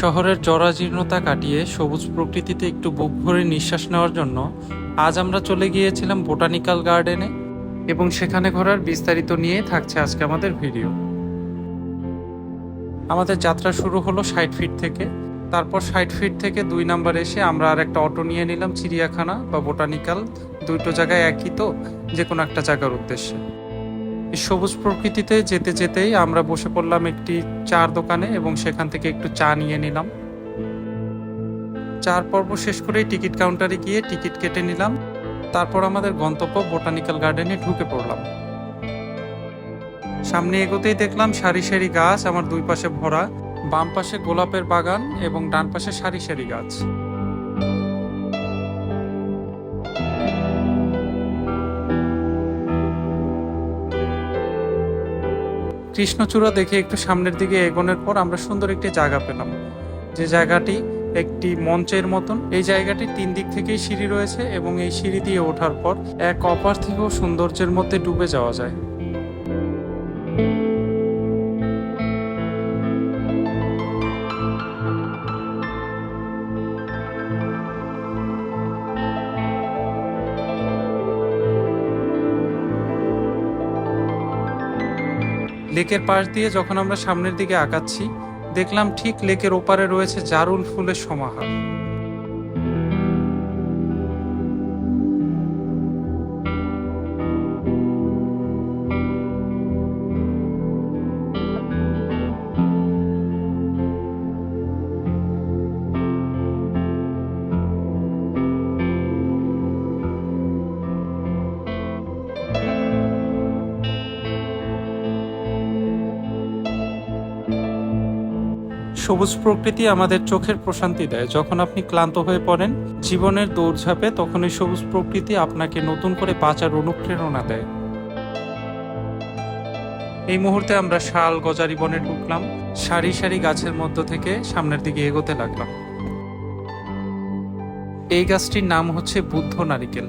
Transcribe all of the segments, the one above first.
শহরের জরাজীর্ণতা কাটিয়ে সবুজ প্রকৃতিতে একটু বুক ভরে নিঃশ্বাস নেওয়ার জন্য আজ আমরা চলে গিয়েছিলাম বোটানিক্যাল গার্ডেনে এবং সেখানে ঘোরার বিস্তারিত নিয়ে থাকছে আজকে আমাদের ভিডিও। আমাদের যাত্রা শুরু হলো ষাট ফিট থেকে। তারপর ষাট ফিট থেকে দুই নাম্বার এসে আমরা আর একটা অটো নিয়ে নিলাম চিড়িয়াখানা বা বোটানিক্যাল। দুটো জায়গায় একই তো যে কোনো একটা জায়গার উদ্দেশ্যে। সবুজ প্রকৃতিতে যেতে যেতেই আমরা বসে পড়লাম একটি চার দোকানে এবং সেখান থেকে একটু চা নিয়ে নিলাম। চার পর্ব শেষ করে টিকিট কাউন্টারে গিয়ে টিকিট কেটে নিলাম। তারপর আমাদের গন্তব্য বোটানিক্যাল গার্ডেনে ঢুকে পড়লাম। সামনে এগোতেই দেখলাম সারি সারি গাছ, আমার দুই পাশে ভরা, বাম পাশে গোলাপের বাগান এবং ডান পাশে সারি সারি গাছ। কৃষ্ণচূড়া দেখে একটু সামনের দিকে এগোনোর পর আমরা সুন্দর একটি জায়গা পেলাম। যে জায়গাটি একটি মঞ্চের মতন, এই জায়গাটি তিন দিক থেকেই সিঁড়ি রয়েছে এবং এই সিঁড়ি দিয়ে ওঠার পর এক অপার্থিব সৌন্দর্যের মধ্যে ডুবে যাওয়া যায়। লেকের পাশ দিয়ে যখন আমরা সামনের দিকে আঁকাচ্ছি দেখলাম ঠিক লেকের ওপারে রয়েছে জারুল ফুলের সমাহার। সবুজ প্রকৃতি আমাদের চোখের প্রশান্তি দেয়। যখন আপনি ক্লান্ত হয়ে পড়েন, জীবনের দৌড়ঝাঁপে তখন এই সবুজ প্রকৃতি আপনাকে নতুন করে বাঁচার অনুপ্রেরণা দেয়। এই মুহূর্তে আমরা শাল, গজারি বনে ঢুকলাম। সারি সারি গাছের মধ্য থেকে সামনের দিকে এগোতে লাগলাম। এই গাছটির নাম হচ্ছে বুদ্ধ নারিকেল।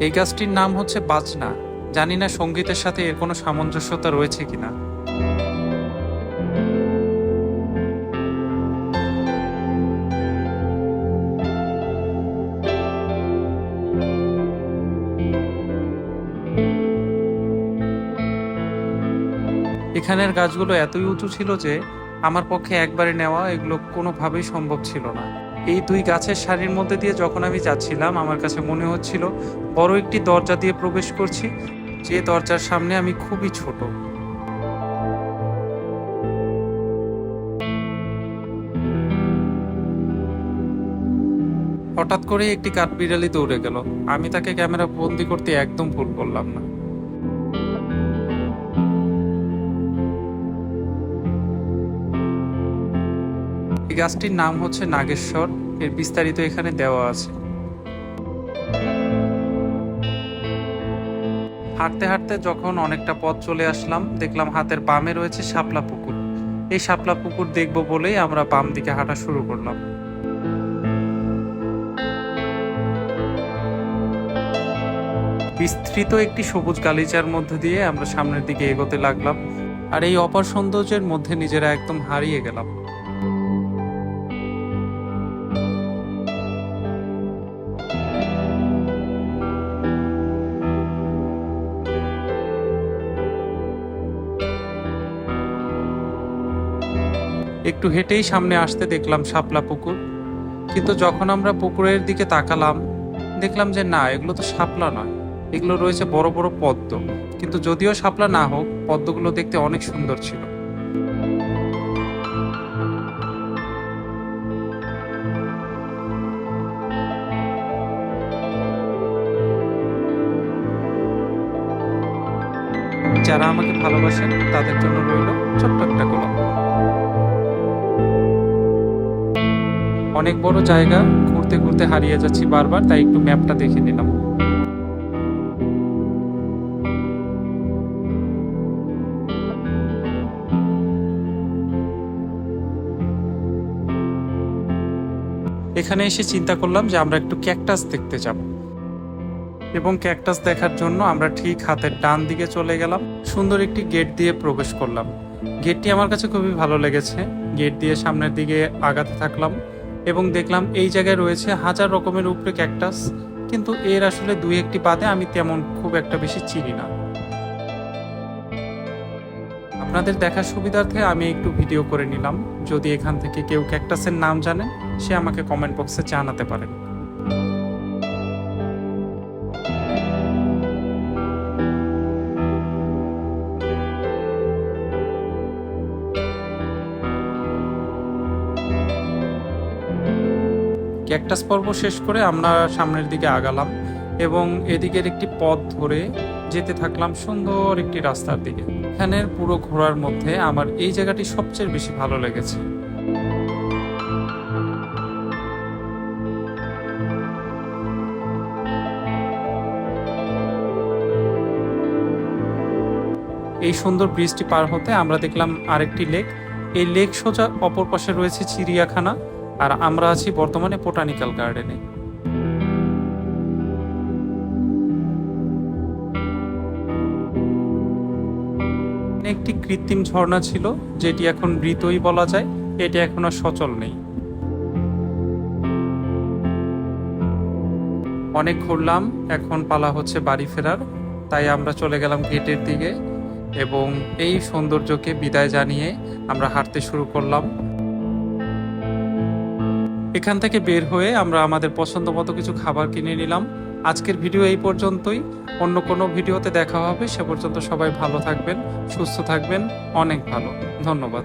এই গাছটির নাম হচ্ছে বাজনা। জানি না সঙ্গীতের সাথে এর কোনো সামঞ্জস্যতা রয়েছে কিনা। এখানের গাছগুলো এতই উঁচু ছিল যে আমার পক্ষে একবারে নেওয়া এগুলো কোনোভাবেই সম্ভব ছিল না। এই দুই গাছের সারির মধ্যে দিয়ে যখন আমি যাচ্ছিলাম, আমার কাছে মনে হচ্ছিল বড় একটি দরজা দিয়ে প্রবেশ করছি। যে দরজার সামনে আমি খুবই ছোট। হঠাৎ করে একটি কাঠবিড়ালি দৌড়ে গেল। আমি তাকে ক্যামেরা বন্দি করতে একদম ভুল করলাম না। এই গাছটির নাম হচ্ছে নাগেশ্বর। এর বিস্তারিত এখানে দেওয়া আছে। হাঁটতে হাঁটতে যখন অনেকটা পথ চলে আসলাম, দেখলাম হাতের বামে রয়েছে শাপলা পুকুর। এই শাপলা পুকুর দেখব বলেই আমরা বাম দিকে হাঁটা শুরু করলাম। বিস্তৃত একটি সবুজ গালিচার মধ্যে দিয়ে আমরা সামনের দিকে এগোতে লাগলাম, আর এই অপার সৌন্দর্যের মধ্যে নিজেরা একদম হারিয়ে গেলাম। একটু হেঁটেই সামনে আসতে দেখলাম শাপলা পুকুর। কিন্তু যখন আমরা পুকুরের দিকে তাকালাম, দেখলাম যে না, এগুলো তো শাপলা নয়। এগুলো রয়েছে বড় বড় পদ্ম। কিন্তু যদিও শাপলা না হোক, পদ্মগুলো দেখতে অনেক সুন্দর ছিল। যারা আমাকে ভালোবাসেন, তাদের জন্য রইল ছোট্ট একটা গোলাপ। অনেক বড় জায়গা, ঘুরতে ঘুরতে হারিয়ে যাচ্ছি বারবার, তাই একটু ম্যাপটা দেখে নিলাম। এখানে এসে চিন্তা করলাম যে আমরা একটু ক্যাকটাস দেখতে যাব। এবং ক্যাকটাস দেখার জন্য আমরা ঠিক হাতের ডান দিকে চলে গেলাম, সুন্দর একটি গেট দিয়ে প্রবেশ করলাম। গেটটি আমার কাছে খুবই ভালো লেগেছে। গেট দিয়ে সামনের দিকে আগাতে থাকলাম। এবং দেখলাম এই জায়গায় রয়েছে হাজার রকমের উপরে ক্যাকটাস, কিন্তু এর আসলে দুই একটি বাদে আমি তেমন খুব একটা বেশি চিনি না। আপনাদের দেখার সুবিধার্থে আমি একটু ভিডিও করে নিলাম। যদি এখান থেকে কেউ ক্যাকটাসের নাম জানে, সে আমাকে কমেন্ট বক্সে জানাতে পারেন। ক্যাকটাস পর্ব শেষ করে আমরা সামনের দিকে আগালাম এবং এদিকের একটি পথ ধরে যেতে থাকলাম সুন্দর একটি রাস্তার দিকে। এখানের পুরো ঘোরার মধ্যে আমার এই জায়গাটি সবচেয়ে বেশি ভালো লেগেছে। এই সুন্দর ব্রিজটি পার হতে আমরা দেখলাম আরেকটি লেক। এই লেক সোজা অপর পাশে রয়েছে চিড়িয়াখানা। আর আমরা আছি বর্তমানে বোটানিক্যাল গার্ডেনে। একটি কৃত্রিম ঝর্ণা ছিল, যেটি এখন মৃতই বলা যায়, এটি এখন আর সচল নেই। অনেক ঘুরলাম, এখন পালা হচ্ছে বাড়ি ফেরার, তাই আমরা চলে গেলাম গেটের দিকে, এবং এই সৌন্দর্যকে বিদায় জানিয়ে আমরা হাঁটতে শুরু করলাম। এখান থেকে বের হয়ে আমরা আমাদের পছন্দ মতো কিছু খাবার কিনে নিলাম। আজকের ভিডিও এই পর্যন্তই। অন্য কোনো ভিডিওতে দেখা হবে। সে পর্যন্ত সবাই ভালো থাকবেন, সুস্থ থাকবেন। অনেক ভালো। ধন্যবাদ।